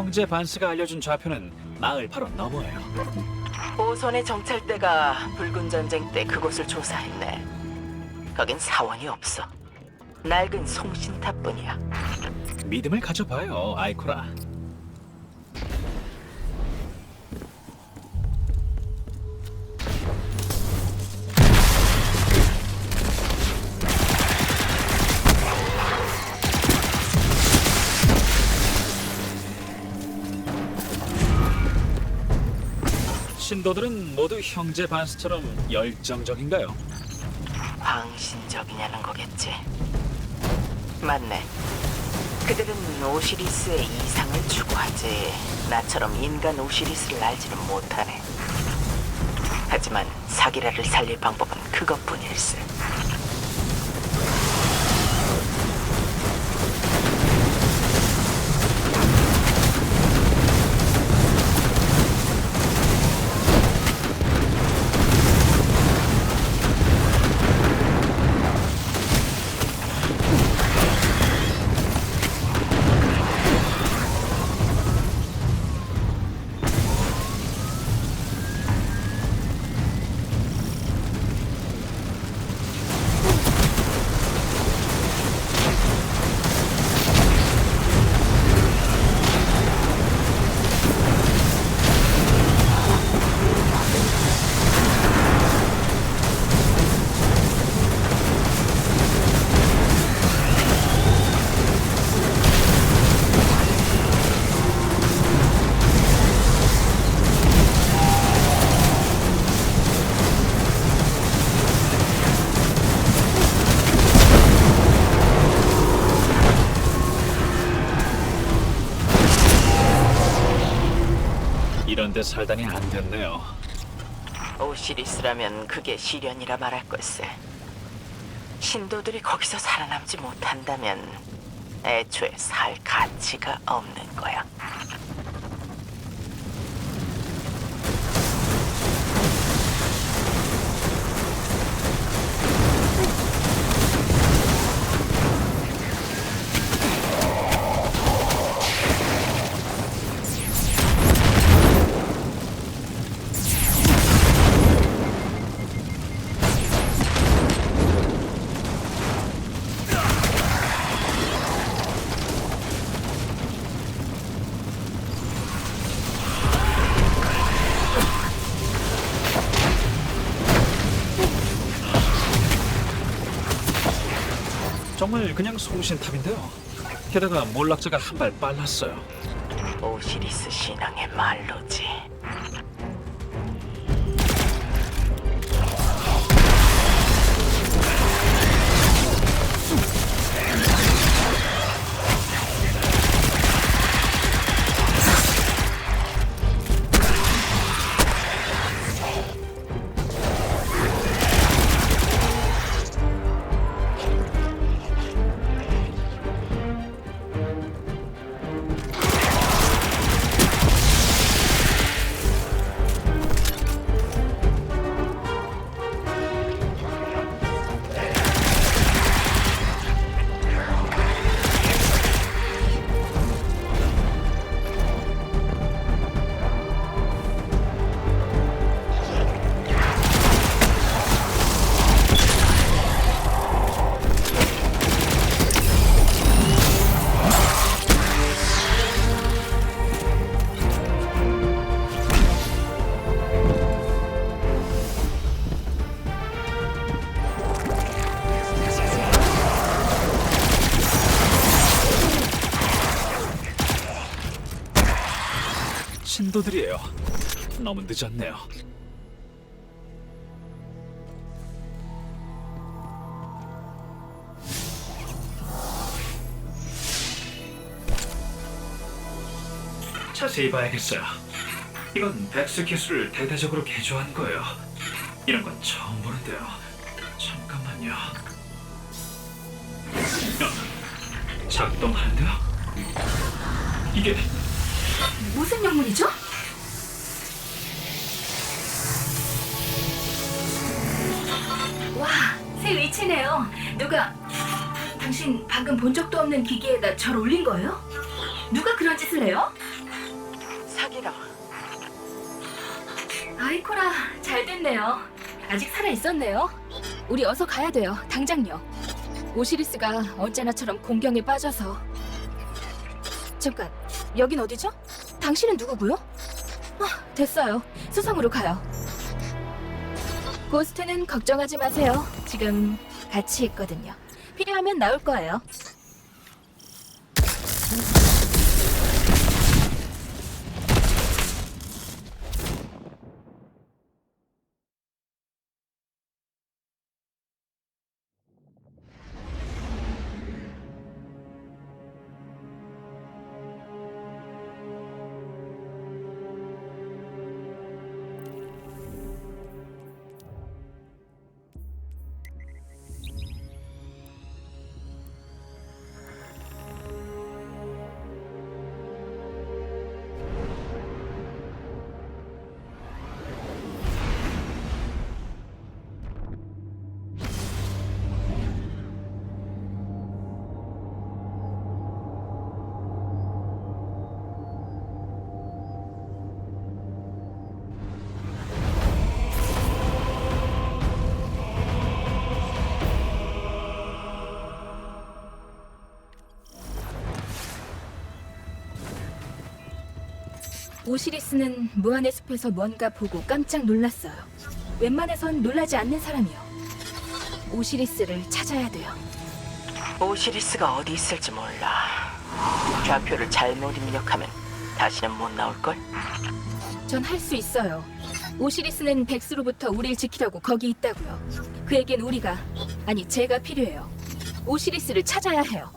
형제 반스가 알려준 좌표는 마을 바로 너머예요. 오선의 정찰대가 붉은 전쟁 때 그곳을 조사했네. 거긴 사원이 없어. 낡은 송신탑뿐이야. 믿음을 가져봐요, 아이코라. 신도들은 모두 형제 반스처럼 열정적인가요? 광신적이냐는 거겠지. 맞네. 그들은 오시리스의 이상을 추구하지. 나처럼 인간 오시리스를 알지는 못하네. 하지만 사기라를 살릴 방법은 그것뿐일세. 이런 데 살다니 안 됐네요. 오시리스라면 그게 시련이라 말할 걸세. 신도들이 거기서 살아남지 못한다면 애초에 살 가치가 없는 거야. 정말 그냥 송신탑인데요. 게다가 몰락자가 한 발 빨랐어요. 오시리스 신앙의 말로지. 신도들이에요. 너무 늦었네요. 자세히 봐야겠어요. 이건 백스 기술을 대대적으로 개조한 거예요. 이런 건 처음 보는데요. 잠깐만요. 어, 작동하는데요? 이게 무슨 영문이죠? 새 위치네요. 누가 당신 방금 본 적도 없는 기계에다 절 올린 거예요? 누가 그런 짓을 해요? 싫어. 아이코라, 잘 됐네요. 아직 살아 있었네요. 우리 어서 가야 돼요. 당장요. 오시리스가 언제나처럼 공경에 빠져서. 잠깐, 여긴 어디죠? 당신은 누구고요? 아, 됐어요. 수성으로 가요. 고스트는 걱정하지 마세요. 지금 같이 있거든요. 필요하면 나올 거예요. 오시리스는 무한의 숲에서 뭔가 보고 깜짝 놀랐어요. 웬만해선 놀라지 않는 사람이요. 오시리스를 찾아야 돼요. 오시리스가 어디 있을지 몰라. 좌표를 잘못 입력하면 다시는 못 나올걸? 전 할 수 있어요. 오시리스는 백스로부터 우릴 지키려고 거기 있다고요. 그에겐 우리가 아니 제가 필요해요. 오시리스를 찾아야 해요.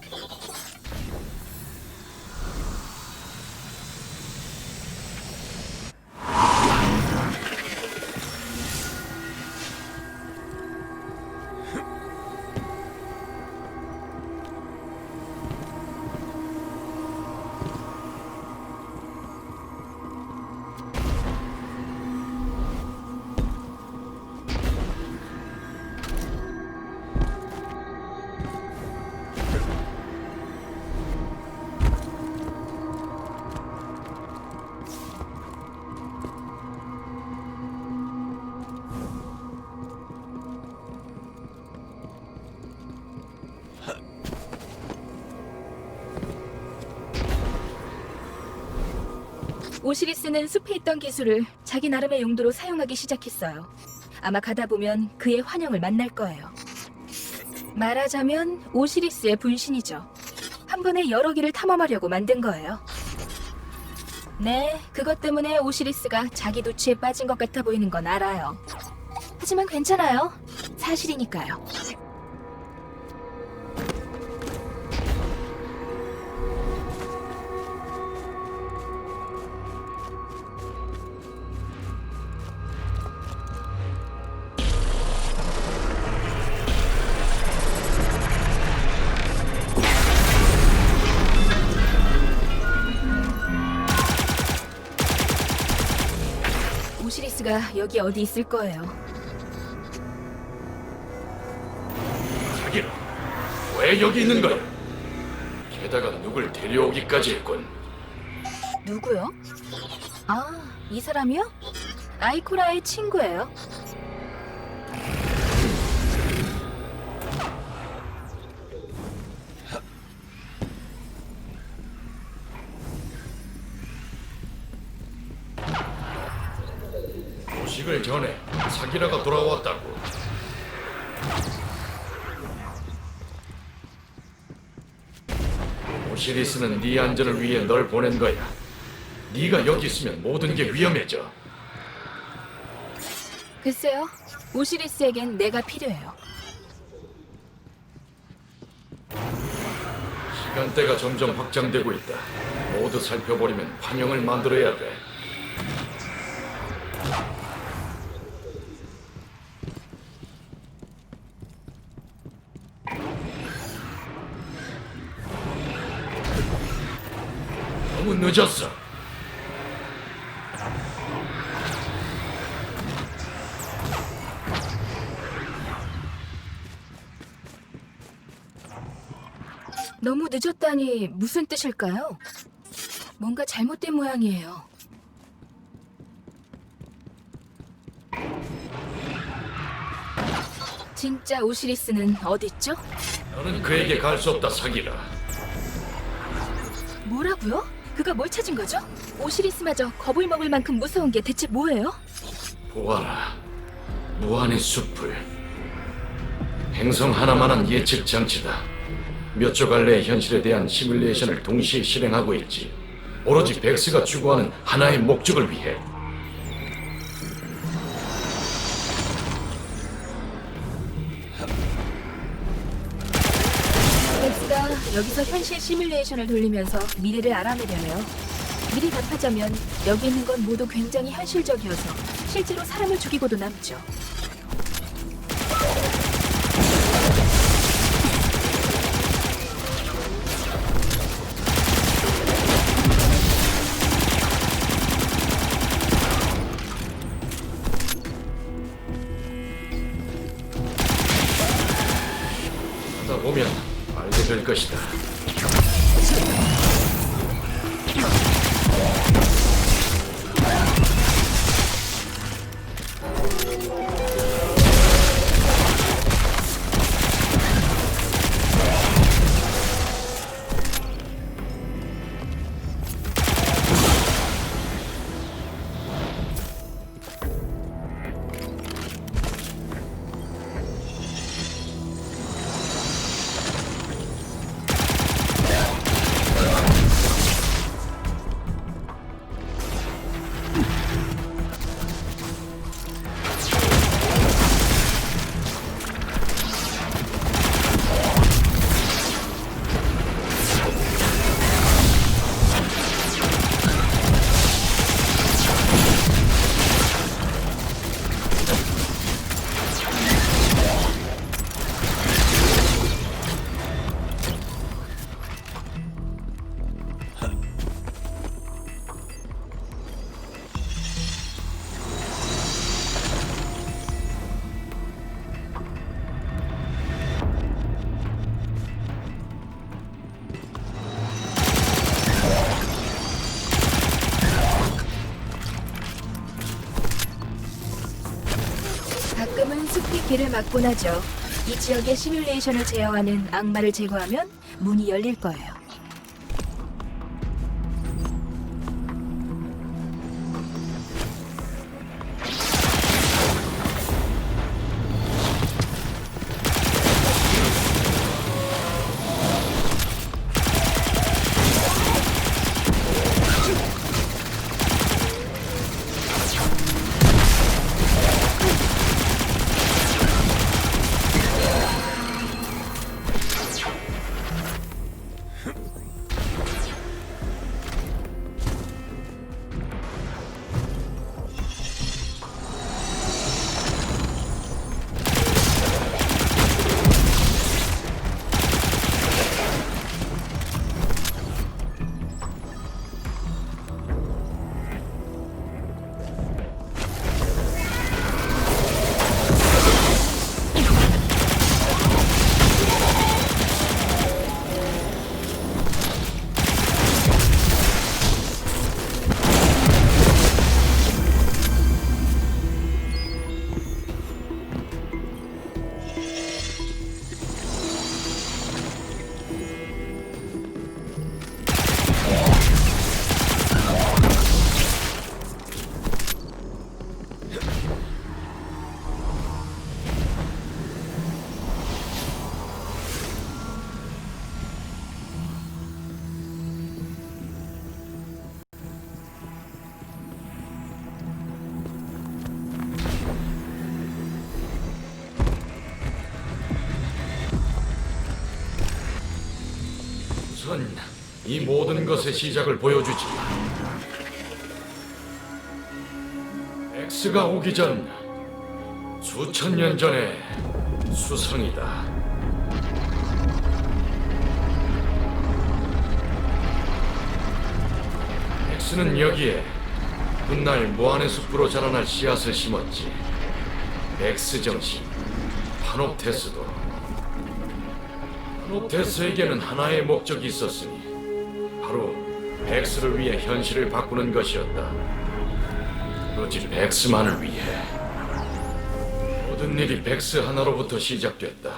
오시리스는 숲에 있던 기술을 자기 나름의 용도로 사용하기 시작했어요. 아마 가다 보면 그의 환영을 만날 거예요. 말하자면 오시리스의 분신이죠. 한 번에 여러 개를 탐험하려고 만든 거예요. 네, 그것 때문에 오시리스가 자기 도취에 빠진 것 같아 보이는 건 알아요. 하지만 괜찮아요. 사실이니까요. 오시리스가 여기 어디 있을 거예요. 자기라, 왜 여기 있는 거야? 게다가 누굴 데려오기까지 했군. 누구요? 아, 이 사람이요? 아이코라의 친구예요. 전해 사기라가 돌아왔다고. 오시리스는 네 안전을 위해 널 보낸 거야. 네가 여기 있으면 모든 게 위험해져. 글쎄요, 오시리스에겐 내가 필요해요. 시간대가 점점 확장되고 있다. 모두 살펴버리면 환영을 만들어야 돼. 늦었어. 너무 늦었다니 무슨 뜻일까요? 뭔가 잘못된 모양이에요. 진짜 오시리스는 어딨죠? 너는 그에게 갈 수 없다, 사기라. 뭐라고요? 그가 뭘 찾은 거죠? 오시리스마저 겁을 먹을 만큼 무서운 게 대체 뭐예요? 보아라. 무한의 숲을. 행성 하나만한 예측 장치다. 몇 조갈 내 현실에 대한 시뮬레이션을 동시에 실행하고 있지. 오로지 백스가 추구하는 하나의 목적을 위해. 여기서 현실 시뮬레이션을 돌리면서 미래를 알아내려 해요. 미리 답하자면 여기 있는 건 모두 굉장히 현실적이어서 실제로 사람을 죽이고도 남죠. 막곤 하죠. 이 지역의 시뮬레이션을 제어하는 악마를 제거하면 문이 열릴 거예요. 이 모든 것의 시작을 보여주지. 엑스가 오기 전 수천 년 전의 수성이다. 엑스는 여기에 훗날 무한의 숲으로 자라날 씨앗을 심었지. 엑스 정신, 파노테스도. 파노테스에게는 하나의 목적이 있었으니 엑스를 위해 현실을 바꾸는 것이었다. 오로지 엑스만을 위해. 모든 모든 일이 백스 하나로부터 시작됐다.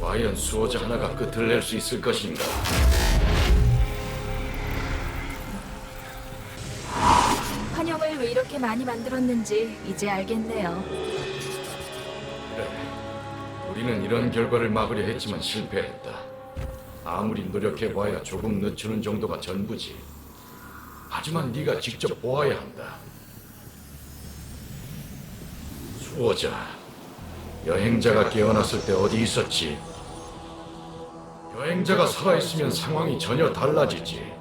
과연 수호자 하나가 끝을 낼 수 있을 것인가? 환영을 왜 이렇게 많이 만들었는지 이제 알겠네요. 그래. 우리는 이런 결과를 막으려 했지만 실패했다. 아무리 노력해봐야 조금 늦추는 정도가 전부지. 하지만 네가 직접 보아야 한다. 수호자, 여행자가 깨어났을 때 어디 있었지? 여행자가 살아있으면 상황이 전혀 달라지지.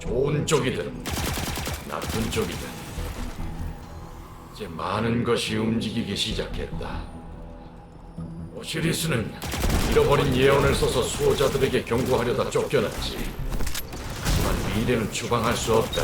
좋은 쪽이든 나쁜 쪽이든. 이제 많은 것이 움직이기 시작했다. 오시리스는 잃어버린 예언을 써서 수호자들에게 경고하려다 쫓겨났지. 미래는 추방할 수 없다.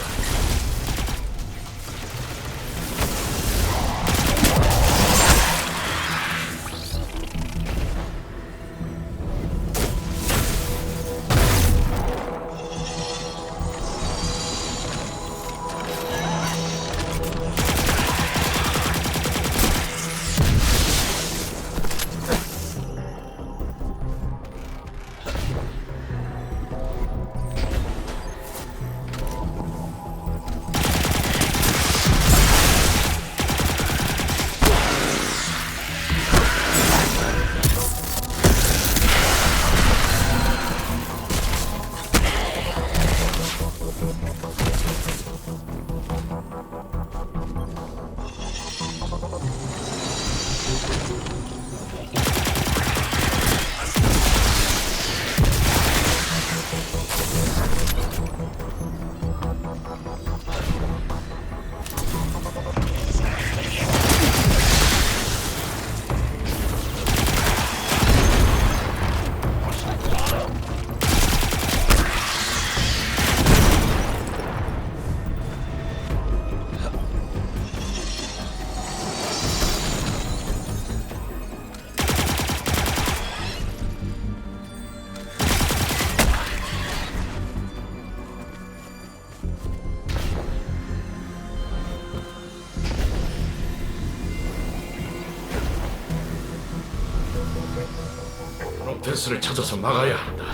프로테스를 찾아서 막아야 한다.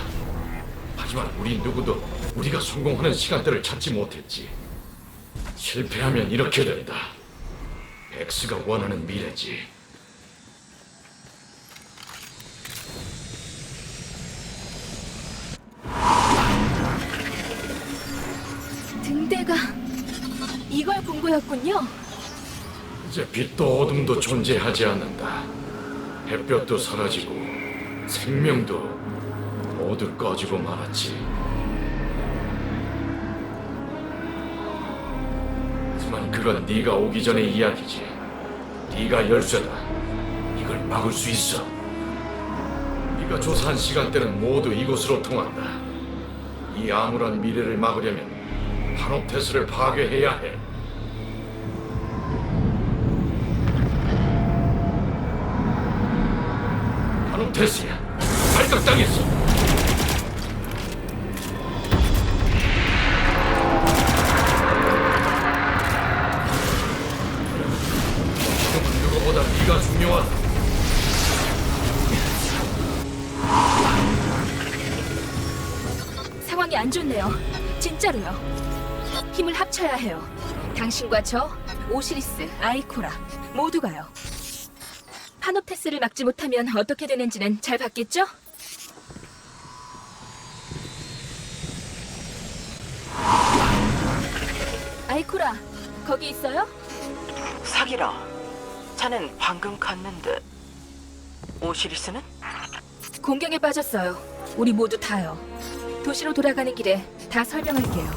하지만 우리 누구도 우리가 성공하는 시간대를 찾지 못했지. 실패하면 이렇게 된다. 엑스가 원하는 미래지. 등대가 이걸 본 거였군요. 이제 빛도 어둠도 존재하지 않는다. 햇볕도 사라지고 생명도 모두 꺼지고 말았지. 하지만 그건 네가 오기 전의 이야기지. 네가 열쇠다. 이걸 막을 수 있어. 네가 조사한 시간대는 모두 이곳으로 통한다. 이 암울한 미래를 막으려면 한옥테스를 파괴해야 해. 한옥테스야. 발각당했어. 지금은 누구보다 네가 중요하다. 상황이 안 좋네요. 진짜로요. 힘을 합쳐야 해요. 당신과 저, 오시리스, 아이코라 모두가요. 파노테스를 막지 못하면 어떻게 되는지는 잘 봤겠죠? 아이코라, 거기 있어요? 사기라. 자넨 방금 갔는데 오시리스는? 공경에 빠졌어요. 우리 모두 다요. 도시로 돌아가는 길에 다 설명할게요.